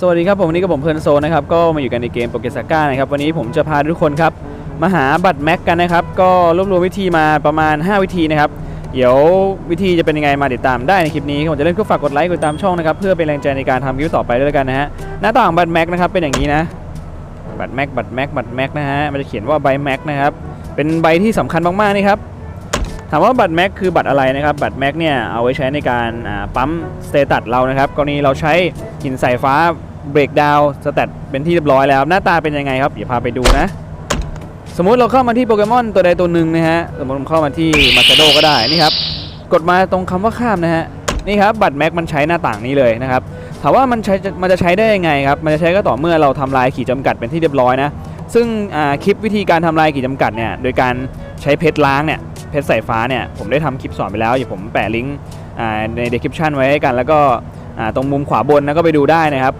สวัสดีครับผมวันนี้กับผมเพลินโซนะครับก็มาอยู่กันในเกมโปเกสก้านะครับวันนี้ผมจะพาทุกคนครับมาหาบัตรแม็กกันนะครับก็รวบรวมวิธีมาประมาณ 5 วิธีนะครับเดี๋ยววิธีจะเป็นยังไงมาติดตามได้ในคลิปนี้ผมจะเล่นก็ฝากกดไลค์กดตามช่องนะครับเพื่อเป็นแรงใจในการทำคลิปต่อไปด้วยกันนะฮะหน้าต่างบัตรแม็กนะครับเป็นอย่างนี้นะบัตรแม็กบัตรแม็กบัตรแม็กนะฮะมันจะเขียนว่าใบแม็กนะครับเป็นใบที่สำคัญมากๆนี่ครับถามว่าบัตรแม็กคือบัตรอะไรนะครับบัตรแม็กเนี่ยเอาไว้ใช้ในการปั๊มสเตตัสเรานะครับกรณีเราใช้หินสายฟ้า เบรกดาวสเตตเป็นที่เรียบร้อยแล้ว หน้าตาเป็นยังไงครับเดี๋ยวพาไปดูนะ สมมุติเราเข้ามาที่โปเกมอนตัวใดตัวหนึ่งนะฮะสมมติผมเข้ามาที่มาชาโดก็ได้นี่ครับกดมาตรงคำว่าข้ามนะฮะนี่ครับบัตรแม็กมันใช้หน้าต่างนี้เลยนะครับถามว่ามันใช้มันจะใช้ได้ยังไงครับมันจะใช้ก็ต่อเมื่อเราทำลายขีดจำกัดเป็นที่เรียบร้อยนะซึ่งคลิปวิธีการทำลายขีดจำกัดเนี่ยโดยการใช้เพชรล้างเนี่ยเพชรสายฟ้าเนี่ยผมได้ทำคลิปสอนไปแล้วเดี๋ยวผมแปะลิงก์ใน description ไว้ให้กัน แล้วก็ตรงมุมขวาบนนะก็ไปดูได้นะครับ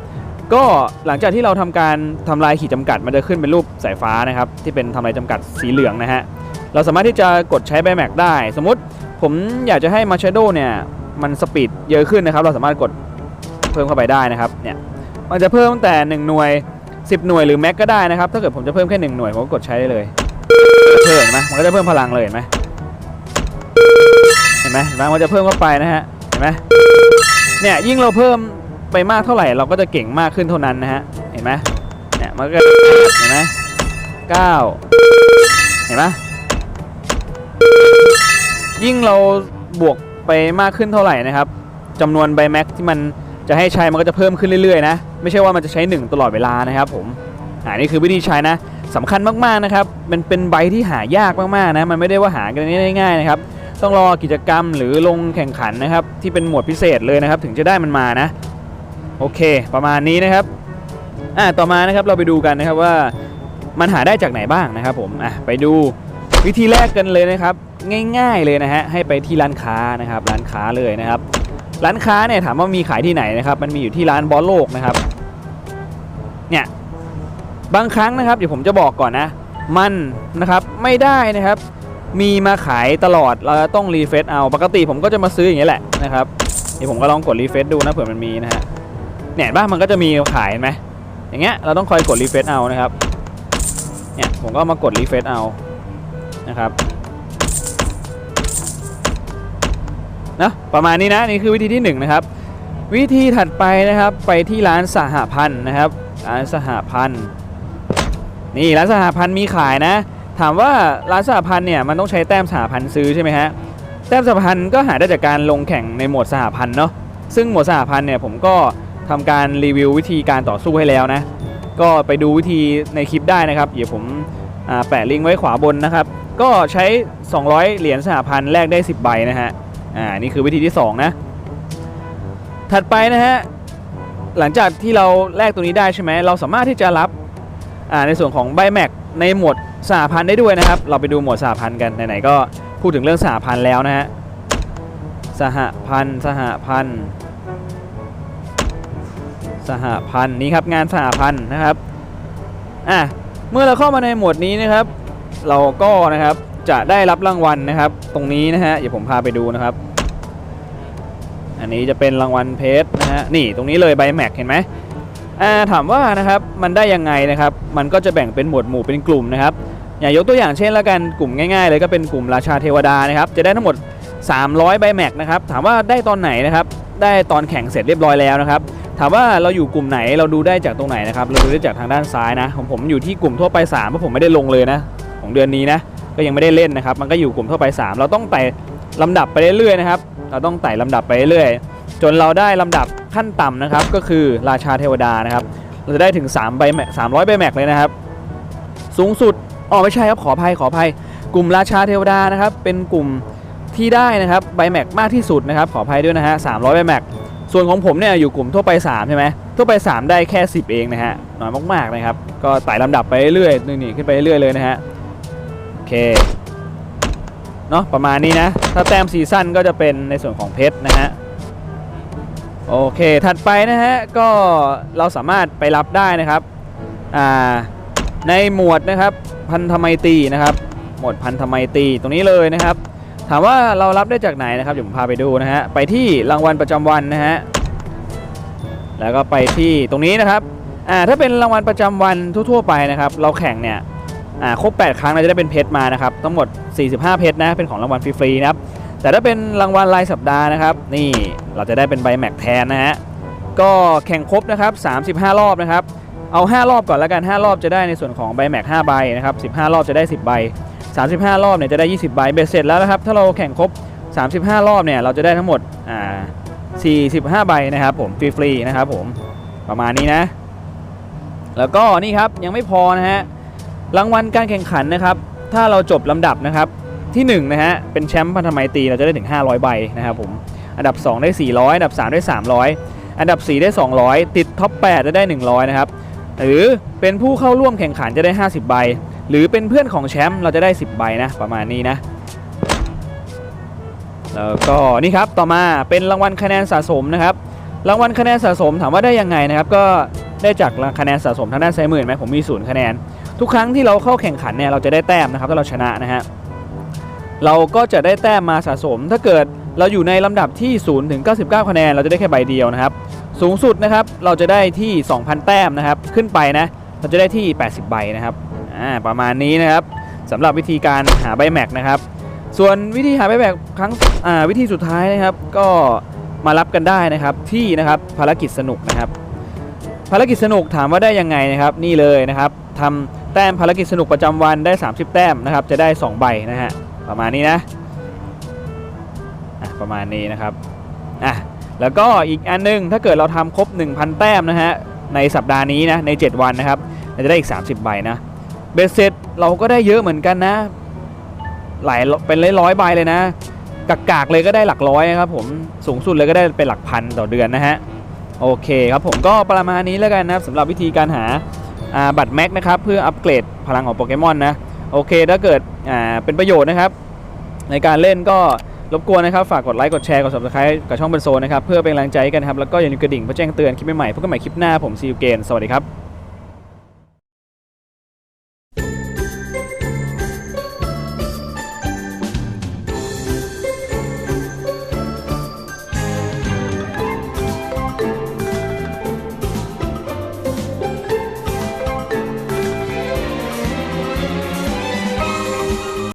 ก็หลังจากที่เราทำการทำลายขีดจำกัดมันจะขึ้นเป็นรูปสายฟ้านะครับที่เป็นทำลายจำกัดสีเหลืองนะฮะเราสามารถที่จะกดใช้ใบแม็กได้ สมมติผมอยากจะให้มาชโดเนี่ยมันสปีดเยอะขึ้นนะครับ เราสามารถกดเพิ่มเข้าไปได้นะครับเนี่ยมันจะเพิ่มตั้งแต่ 1 หน่วย 10 หน่วยหรือแม็กก็ได้นะครับ ถ้าเกิดผมจะเพิ่มแค่ 1 หน่วยผมก็กดใช้ได้เลยเพิ่มเห็นไหมมันก็จะเพิ่มพลังเลยไหมเห็นไหมเห็นไหมมันจะเพิ่มเข้าไปนะฮะเห็นไหมเนี่ยยิ่งเราเพิ่ม ไปมากเท่าไหร่เราก็จะเก่งมากขึ้นเท่านั้นนะฮะ เห็นไหมเนี่ยมันก็เห็นไหมเก้าเห็นไหมยิ่งเราบวกไปมากขึ้นเท่าไหร่นะครับจำนวนใบแม็กที่มันจะให้ใช้มันก็จะเพิ่มขึ้นเรื่อยๆนะ ไม่ใช่ว่ามันจะใช้ 1 ตลอดเวลานะครับผมอ่านี่คือวิธีใช้นะสำคัญมากๆนะครับมันเป็นใบที่หายากมากๆนะมันไม่ได้ว่าหากันง่ายๆนะครับต้องรอกิจกรรมหรือลงแข่งขันนะครับที่เป็นหมวดพิเศษเลยนะครับถึงจะได้มันมานะ โอเค ประมาณนี้นะครับอ่าต่อมานะครับเราไปดูกันนะครับว่ามันหาได้จากไหนบ้างนะครับผมอะไปดูวิธีแรกกันเลยนะครับ ง่ายๆเลยนะฮะให้ไปที่ร้านค้านะครับ ร้านค้าเลยนะครับ ร้านค้าเนี่ยถามว่ามีขายที่ไหนนะครับ มันมีอยู่ที่ร้านบอลโลกนะครับเนี่ยบางครั้งนะครับเดี๋ยวผมจะบอกก่อนนะ มันนะครับไม่ได้นะครับมีมาขายตลอดเราต้องรีเฟซเอาปกติผมก็จะมาซื้ออย่างนี้ยแหละนะครับเดี๋ยวผมก็ลองกดรีเฟซดูนะเผื่อมันมีนะฮะ เนี่ยบ้างมันก็จะมีขายไหมอย่างเงี้ยเราต้องคอยกดรีเฟซเอานะครับเนี่ยผมก็มากดรีเฟซเอานะครับนะประมาณนี้นะนี่คือวิธีที่หนึ่งนะครับวิธีถัดไปนะครับไปที่ร้านสหพันธ์นะครับร้านสหพันธ์นี่ร้านสหพันธ์มีขายนะ ถามว่าร้านสหพันธ์เนี่ยมันต้องใช้แต้มสหพันธ์ซื้อใช่ไหมฮะแต้มสหพันธ์ก็หาได้จากการลงแข่งในหมวดสหพันธ์เนาะซึ่งหมวดสหพันธ์เนี่ยผมก็ ทำการรีวิววิธีการต่อสู้ให้แล้วนะ ก็ไปดูวิธีในคลิปได้นะครับ เดี๋ยวผมแปะลิงก์ไว้ขวาบนนะครับ ก็ใช้ 200 เหรียญสหพันธ์แลกได้ 10 ใบนะฮะ อ่า นี่คือวิธีที่ 2 นะ ถัดไปนะฮะ หลังจากที่เราแลกตัวนี้ได้ใช่ไหม เราสามารถที่จะรับ อ่า ในส่วนของใบแม็กในหมวดสหพันธ์ได้ด้วยนะครับ เราไปดูหมวดสหพันธ์กัน ไหนๆ ก็พูดถึงเรื่องสหพันธ์แล้วนะฮะ สหพันธ์ สหพันธ์ สหพันธ์นี้ครับงานสหพันธ์นะครับอะเมื่อเราเข้ามาในหมวดนี้นะครับ เราก็นะครับจะได้รับรางวัลนะครับ ตรงนี้นะฮะเดี๋ยวผมพาไปดูนะครับ อันนี้จะเป็นรางวัลเพชรนะฮะนี่ตรงนี้เลยใบแม็กเห็นไหมอ่าถามว่านะครับมันได้ยังไงนะครับ มันก็จะแบ่งเป็นหมวดหมู่เป็นกลุ่มนะครับ อย่างยกตัวอย่างเช่นแล้วกันกลุ่มง่ายๆเลยก็เป็นกลุ่มราชาเทวดานะครับ จะได้ทั้งหมด 300ใบแม็กนะครับ ถามว่าได้ตอนไหนนะครับ ได้ตอนแข่งเสร็จเรียบร้อยแล้วนะครับ ถามว่าเราอยู่กลุ่มไหนเราดูได้จากตรงไหนนะครับเราดูได้จากทางด้านซ้ายนะของผมอยู่ที่กลุ่มทั่วไป3เพราะผมไม่ได้ลงเลยนะ ของเดือนนี้นะก็ยังไม่ได้เล่นนะครับ มันก็อยู่กลุ่มทั่วไป 3 เราต้องไต่ลำดับไปเรื่อยๆนะครับ เราต้องไต่ลำดับไปเรื่อยๆจนเราได้ลำดับขั้นต่ำนะครับ ก็คือราชาเทวดานะครับ เราจะได้ถึง3ใบแม็ก300ใบแม็กเลยนะครับ สูงสุดอ๋อไม่ใช่ครับขออภัยขออภัย กลุ่มราชาเทวดานะครับ เป็นกลุ่มที่ได้นะครับใบแม็กมากที่สุดนะครับ ขออภัยด้วยนะฮะ300ใบแม็ก ส่วนของผมเนี่ยอยู่กลุ่มทั่วไป3ใช่ไหมทั่วไป 3 ได้แค่ 10 เองนะฮะน้อยมากๆนะครับ ก็ไต่ลำดับไปเรื่อยๆนี่ขึ้นไปเรื่อยๆเลยนะฮะโอเคเนาะประมาณนี้นะ ถ้าแต้มซีซั่นก็จะเป็นในส่วนของเพชรนะฮะโอเค ถัดไปนะฮะ ก็เราสามารถไปรับได้นะครับ อ่า ในหมวดนะครับ พันธไมตรีนะครับ หมวดพันธไมตรีตรงนี้เลยนะครับ ถามว่าเรารับได้จากไหนนะครับเดี๋ยวผมพาไปดูนะฮะไปที่รางวัลประจำวันนะฮะแล้วก็ไปที่ตรงนี้นะครับอ่าถ้าเป็นรางวัลประจำวันทั่วๆไปนะครับ เราแข่งเนี่ยอ่าครบ 8 ครั้งเราจะได้เป็นเพชรมานะครับทั้งหมด 45 เพชรนะเป็นของรางวัลฟรีๆนะครับแต่ถ้าเป็นรางวัลรายสัปดาห์นะครับ นี่เราจะได้เป็นใบแม็กแทนนะฮะก็แข่งครบนะครับ 35 รอบนะครับเอา 5 รอบก่อนแล้วกัน 5 รอบจะได้ในส่วนของใบแม็ก5ใบนะครับ15 รอบจะได้ 10 ใบ 35 รอบเนี่ยจะได้ 20 ใบ เบ็ดเสร็จแล้วนะครับ ถ้าเราแข่งครบ 35 รอบเนี่ย เราจะได้ทั้งหมด อ่า 45 ใบนะครับผม ฟรีๆ นะครับผม ประมาณนี้นะ แล้วก็นี่ครับ ยังไม่พอนะฮะ รางวัลการแข่งขันนะครับ ถ้าเราจบลำดับนะครับ ที่1นะฮะ เป็นแชมป์พันธไมตรีเราจะได้ถึง 500 ใบนะครับผม อันดับ 2 ได้ 400 อันดับ 3 ได้ 300 อันดับ 4 ได้ 200 ติดท็อป 8 จะได้ 100 นะครับ หรือเป็นผู้เข้าร่วมแข่งขันจะได้ 50 ใบ หรือเป็นเพื่อนของแชมป์เราจะได้ 10 ใบนะประมาณนี้นะแล้วก็นี่ครับต่อมาเป็นรางวัลคะแนนสะสมนะครับ รางวัลคะแนนสะสมถามว่าได้ยังไงนะครับ ก็ได้จากคะแนนสะสมทางด้านซ้ายมือเห็นไหมผมมีศูนย์คะแนน ทุกครั้งที่เราเข้าแข่งขันเนี่ยเราจะได้แต้มนะครับถ้าเราชนะนะฮะเราก็จะได้แต้มมาสะสม ถ้าเกิดเราอยู่ในลำดับที่0ถึง99 คะแนน เราจะได้แค่ใบเดียวนะครับ สูงสุดนะครับเราจะได้ที่ 2,000 แต้มนะครับ ขึ้นไปนะเราจะได้ที่ 80 ใบนะครับ อ่าประมาณนี้นะครับสำหรับวิธีการหาใบแม็กนะครับ ส่วนวิธีหาใบแม็กครั้งอ่าวิธีสุดท้ายนะครับ ก็มารับกันได้นะครับที่นะครับภารกิจสนุกนะครับ ภารกิจสนุกถามว่าได้ยังไงนะครับ นี่เลยนะครับทำแต้มภารกิจสนุกประจำวันได้ 30 แต้มนะครับ จะได้ 2 ใบนะฮะประมาณนี้นะอะประมาณนี้นะครับอะแล้วก็อีกอันนึงถ้าเกิดเราทำครบ 1,000 แต้มนะฮะในสัปดาห์นี้นะใน 7 วันนะครับเราจะได้อีก 30 ใบนะ เบสเซ็ตเราก็ได้เยอะเหมือนกันนะ หลายเป็นร้อยๆใบเลยนะกากๆเลยก็ได้หลักร้อยครับผมสูงสุดเลยก็ได้เป็นหลักพันต่อเดือนนะฮะโอเคครับผมก็ประมาณนี้แล้วกันนะสำหรับวิธีการหาาบัตรแม็กนะครับเพื่ออัปเกรดพลังของโปเกมอนนะโอเคถ้าเกิดเป็นประโยชน์นะครับ ในการเล่นก็รบกวนนะครับ ฝากกดไลค์กดแชร์กด subscribe กับช่องเป็นโซนนะครับ เพื่อเป็นกำลังใจกันครับ แล้วก็อย่าลืมกระดิ่งเพื่อแจ้งเตือนคลิปใหม่ๆพบกันใหม่คลิปหน้าผมซีอูเกนสวัสดีครับ